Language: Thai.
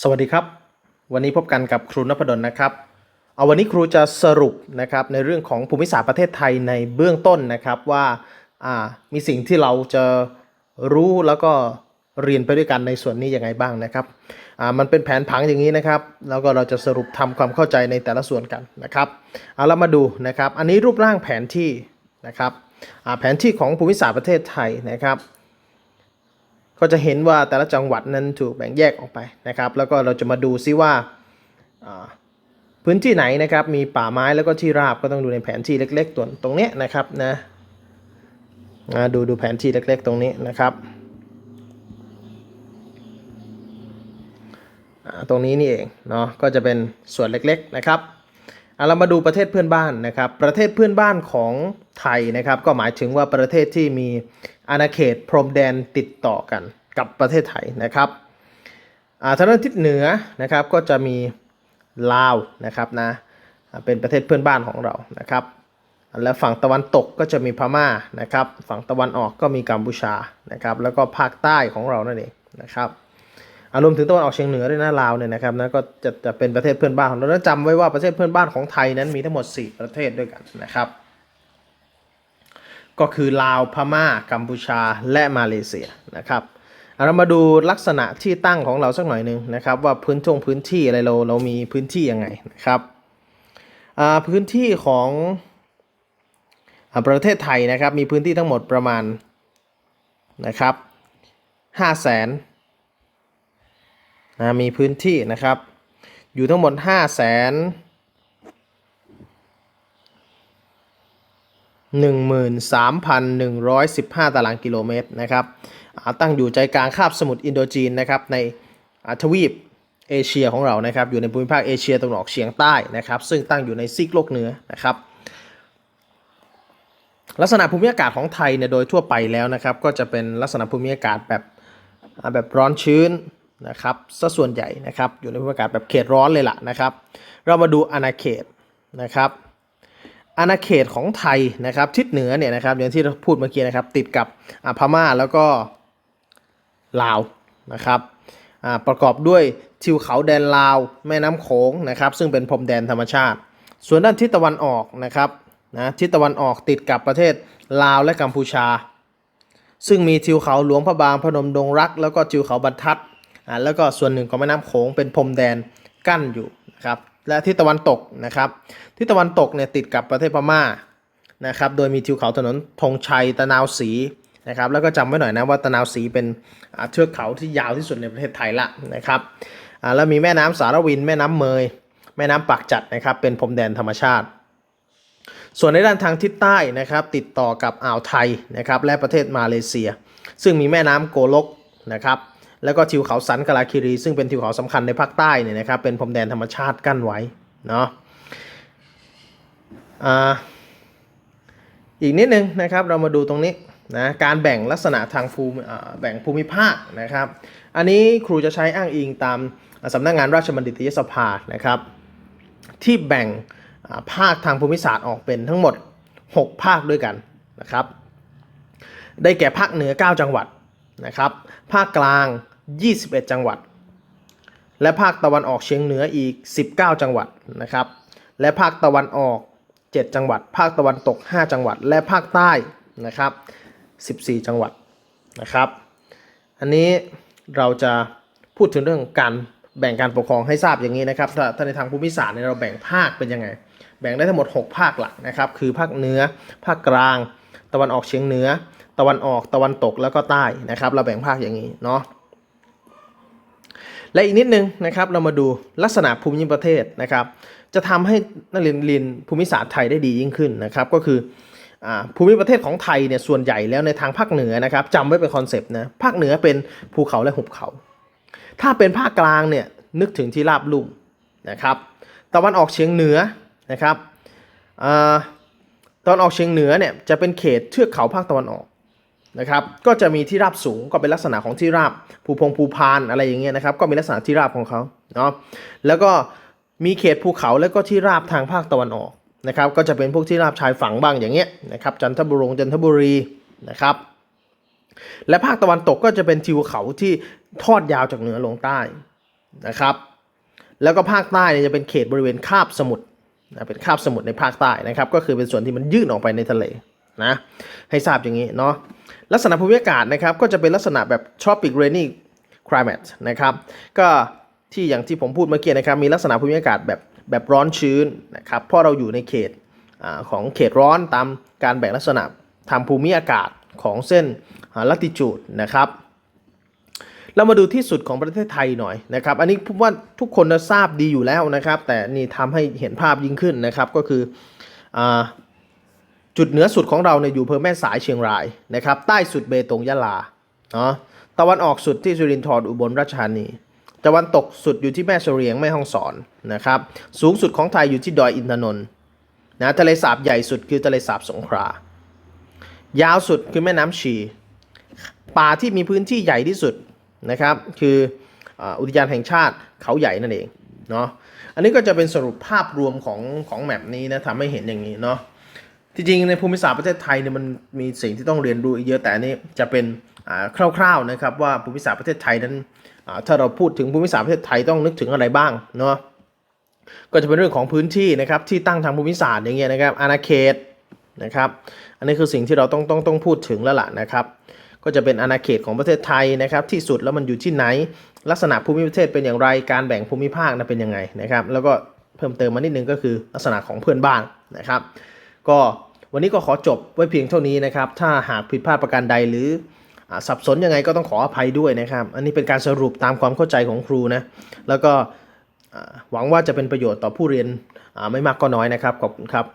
สวัสดีครับ วันนี้พบกันกับครูนพดลนะครับ เอาวันนี้ครูจะสรุปนะครับในเรื่องของภูมิศาสตร์ประเทศไทยในเบื้องต้นนะครับว่าามีสิ่งที่เราจะรู้แล้วก็เรียนไปด้วยกันในส่วนนี้ยังไงบ้างนะครับมันเป็นแผนผังอย่างนี้นะครับ แล้วก็เราจะสรุปทำความเข้าใจในแต่ละส่วนกันนะครับเอาเรามาดูนะครับ อันนี้รูปร่างแผนที่นะครับแผนที่ของภูมิศาสตร์ประเทศไทยนะครับ ก็จะเห็นว่าแต่ละจังหวัดนั้นถูกแบ่งแยกออกไปนะครับ แล้วก็เราจะมาดูซิว่าพื้นที่ไหนนะครับมีป่าไม้แล้วก็ที่ราบก็ต้องดูในแผนที่เล็ก ๆ ตัวตรงนี้นะครับนะดูดูแผนที่เล็ก ๆ ตรงนี้นะครับตรงนี้นี่เองเนาะก็จะเป็นส่วนเล็กๆนะครับ อะเรามาดูประเทศเพื่อนบ้านนะครับ ประเทศเพื่อนบ้านของไทยนะครับ ก็หมายถึงว่าประเทศที่มีอาณาเขตพรมแดนติดต่อกันกับประเทศไทยนะครับทางด้านทิศเหนือนะครับก็จะมีลาวนะครับนะเป็นประเทศเพื่อนบ้านของเรานะครับ และฝั่งตะวันตกก็จะมีพม่านะครับ ฝั่งตะวันออกก็มีกัมพูชานะครับ แล้วก็ภาคใต้ของเรานั่นเองนะครับ อารวมถึงตะวันออกเฉียงเหนือด้วยนะลาวเนี่ยนะครับนะก็จะจะเป็นประเทศเพื่อนบ้านของเราแล้วจำไว้ว่าประเทศเพื่อนบ้านของไทยนั้นมีทั้งหมด 4 ประเทศด้วยกันนะครับ ก็คือลาวพม่า กัมพูชาและมาเลเซียนะครับเอาเรามาดูลักษณะที่ตั้งของเราสักหน่อยหนึ่งนะครับ ว่าพื้นทงพื้นที่อะไรเราเรามีพื้นที่ยังไงนะครับพื้นที่ของอประเทศไทยนะครับมีพื้นที่ทั้งหมดประมาณนะครับห้าแสน นะมีพื้นที่นะครับ อยู่ทั้งหมดห้าแสน13,115 ตารางกิโลเมตรนะครับตั้งอยู่ใจกลางคาบสมุทรอินโดจีนนะครับในอาทวีปเอเชียของเรานะครับอยู่ในภูมิภาคเอเชียตะวันออกเฉียงใต้นะครับ ซึ่งตั้งอยู่ในซีกโลกเหนือนะครับลักษณะภูมิอากาศของไทยเนี่ยโดยทั่วไปแล้วนะครับ ก็จะเป็นลักษณะภูมิอากาศแบบแบบร้อนชื้น นะครับซะส่วนใหญ่นะครับอยู่ในภูมิอากาศแบบเขตร้อนเลยล่ะนะครับ เรามาดูอาณาเขตนะครับอาณาเขตของไทยนะครับทิศเหนือเนี่ยนะครับอย่างที่เราพูดเมื่อกี้นะครับ ติดกับอ่าพม่าแล้วก็ลาวนะครับประกอบด้วยทิวเขาแดนลาว แม่น้ำโขงนะครับ ซึ่งเป็นพรมแดนธรรมชาติ ส่วนด้านทิศตะวันออกนะครับนะทิศตะวันออกติดกับประเทศลาวและกัมพูชา ซึ่งมีทิวเขาหลวงพระบางพนมดงรัก แล้วก็ทิวเขาบรรทัด อ่าแล้วก็ส่วนหนึ่งของแม่น้ำโขงเป็นพรมแดนกั้นอยู่นะครับและทิศตะวันตกนะครับทิศตะวันตกเนี่ยติดกับประเทศพม่านะครับโดยมีทิวเขาถนนธงชัยตะนาวศรีนะครับแล้วก็จำไว้หน่อยนะว่าตะนาวศรีเป็นเทือกเขาที่ยาวที่สุดในประเทศไทยละนะครับอ่าแล้วมีแม่น้ำสารวิน แม่น้ำเมย แม่น้ำปากจัดนะครับเป็นพรมแดนธรรมชาติ ส่วนในด้านทางทิศใต้นะครับติดต่อกับอ่าวไทยนะครับและประเทศมาเลเซีย ซึ่งมีแม่น้ำโกลกนะครับ แล้วก็ทิวเขาสันกลาคิรี ซึ่งเป็นทิวเขาสำคัญในภาคใต้เนี่ยนะครับเป็นพรมแดนธรรมชาติกั้นไว้เนาะอีกนิดนึงนะครับเรามาดูตรงนี้นะการแบ่งลักษณะทางภูมิแบ่งภูมิภาคนะครับ อันนี้ครูจะใช้อ้างอิงตามสำนักงานราชบัณฑิตยสภานะครับ ที่แบ่งภาคทางภูมิศาสตร์ออกเป็นทั้งหมด 6 ภาคด้วยกันนะครับ ได้แก่ภาคเหนือ 9 จังหวัดนะครับ ภาคกลาง 21 จังหวัด และภาคตะวันออกเฉียงเหนืออีก 19 จังหวัดนะครับ และภาคตะวันออก 7 จังหวัด ภาคตะวันตก 5 จังหวัด และภาคใต้นะครับ 14 จังหวัดนะครับ อันนี้เราจะพูดถึงเรื่องการแบ่งการปกครองให้ทราบอย่างนี้นะครับ ถ้าในทางภูมิศาสตร์เนี่ยเราแบ่งภาคเป็นยังไง แบ่งได้ทั้งหมด 6 ภาคหลักนะครับ คือภาคเหนือ ภาคกลาง ตะวันออกเฉียงเหนือ ตะวันออก ตะวันตก แล้วก็ใต้นะครับ เราแบ่งภาคอย่างนี้เนาะ และอีกนิดนึงนะครับเรามาดูลักษณะภูมิประเทศนะครับ จะทำให้นักเรียนเรียนภูมิศาสตร์ไทยได้ดียิ่งขึ้นนะครับก็คืออภูมิประเทศของไทยเนี่ยส่วนใหญ่แล้วในทางภาคเหนือนะครับจำไว้เป็นคอนเซปต์นะภาคเหนือเป็นภูเขาและหุบเขา ถ้าเป็นภาคกลางเนี่ยนึกถึงที่ราบลุ่มนะครับตะวันออกเฉียงเหนือนะครับอตะวันออกเฉียงเหนือเนี่ยจะเป็นเขตเทือกเขาภาคตะวันออก นะครับก็จะมีที่ราบสูงก็เป็นลักษณะของที่ราบภูพงภูพานอะไรอย่างเงี้ยนะครับก็มีลักษณะที่ราบของเขาเนาะแล้วก็มีเขตภูเขาแล้วก็ที่ราบทางภาคตะวันออกนะครับก็จะเป็นพวกที่ราบชายฝั่งบ้างอย่างเงี้ยนะครับจันทบุรีจันทบุรีนะครับและภาคตะวันตกก็จะเป็นทิวเขาที่ทอดยาวจากเหนือลงใต้นะครับ แล้วก็ภาคใต้เนี่ยจะเป็นเขตบริเวณคาบสมุทรนะเป็นคาบสมุทรในภาคใต้นะครับ ก็คือเป็นส่วนที่มันยื่นออกไปในทะเลนะให้ทราบอย่างนี้เนาะ ลักษณะภูมิอากาศนะครับก็จะเป็นลักษณะแบบ tropic rainy climate นะครับก็ที่อย่างที่ผมพูดเมื่อกี้นะครับมีลักษณะภูมิอากาศแบบแบบร้อนชื้นนะครับเพราะเราอยู่ในเขตอของเขตร้อนตามการแบ่งลักษณะทางภูมิอากาศของเส้นลัติจูดนะครับเรามาดูที่สุดของประเทศไทยหน่อยนะครับ อันนี้ผมว่าทุกคนจะทราบดีอยู่แล้วนะครับ แต่นี่ทำให้เห็นภาพยิ่งขึ้นนะครับก็คืออ จุดเหนือสุดของเราเนี่ยอยู่อำเภอแม่สายเชียงรายนะครับ ใต้สุดเบตงยะลาเนาะตะวันออกสุดที่สุรินทร์อุบลราชธานีตะวันตกสุดอยู่ที่แม่เสรียงแม่ฮ่องสอนนะครับ สูงสุดของไทยอยู่ที่ดอยอินทนนท์นะทะเลสาบใหญ่สุดคือทะเลสาบสงขลายาวสุดคือแม่น้ำชี ป่าที่มีพื้นที่ใหญ่ที่สุดนะครับ คืออุทยานแห่งชาติเขาใหญ่นั่นเองเนาะอันนี้ก็จะเป็นสรุปภาพรวมของของแมปนี้นะทำให้เห็นอย่างนี้เนาะ จริงในภูมิศาสตร์ประเทศไทยเนี่ยมันมีสิ่งที่ต้องเรียนรู้อีกเยอะแต่นี้จะเป็นคร่าวๆนะครับว่าภูมิศาสตร์ประเทศไทยนั้นถ้าเราพูดถึงภูมิศาสตร์ประเทศไทยต้องนึกถึงอะไรบ้างเนาะก็จะเป็นเรื่องของพื้นที่นะครับที่ตั้งทางภูมิศาสตร์อย่างเงี้ยนะครับอาณาเขตนะครับอันนี้คือสิ่งที่เราต้องต้องต้องพูดถึงแล้วล่ะนะครับ ก็จะเป็นอาณาเขตของประเทศไทยนะครับ ที่สุดแล้วมันอยู่ที่ไหน ลักษณะภูมิประเทศเป็นอย่างไรการแบ่งภูมิภาคนะเป็นยังไงนะครับ แล้วก็เพิ่มเติมมานิดนึงก็คือลักษณะของเพื่อนบ้านนะครับ ก็ วันนี้ก็ขอจบไว้เพียงเท่านี้นะครับ ถ้าหากผิดพลาดประการใดหรืออสับสนยังไงก็ต้องขออภัยด้วยนะครับ อันนี้เป็นการสรุปตามความเข้าใจของครูนะ แล้วก็หวังว่าจะเป็นประโยชน์ต่อผู้เรียนไม่มากก็น้อยนะครับ ขอบคุณครับ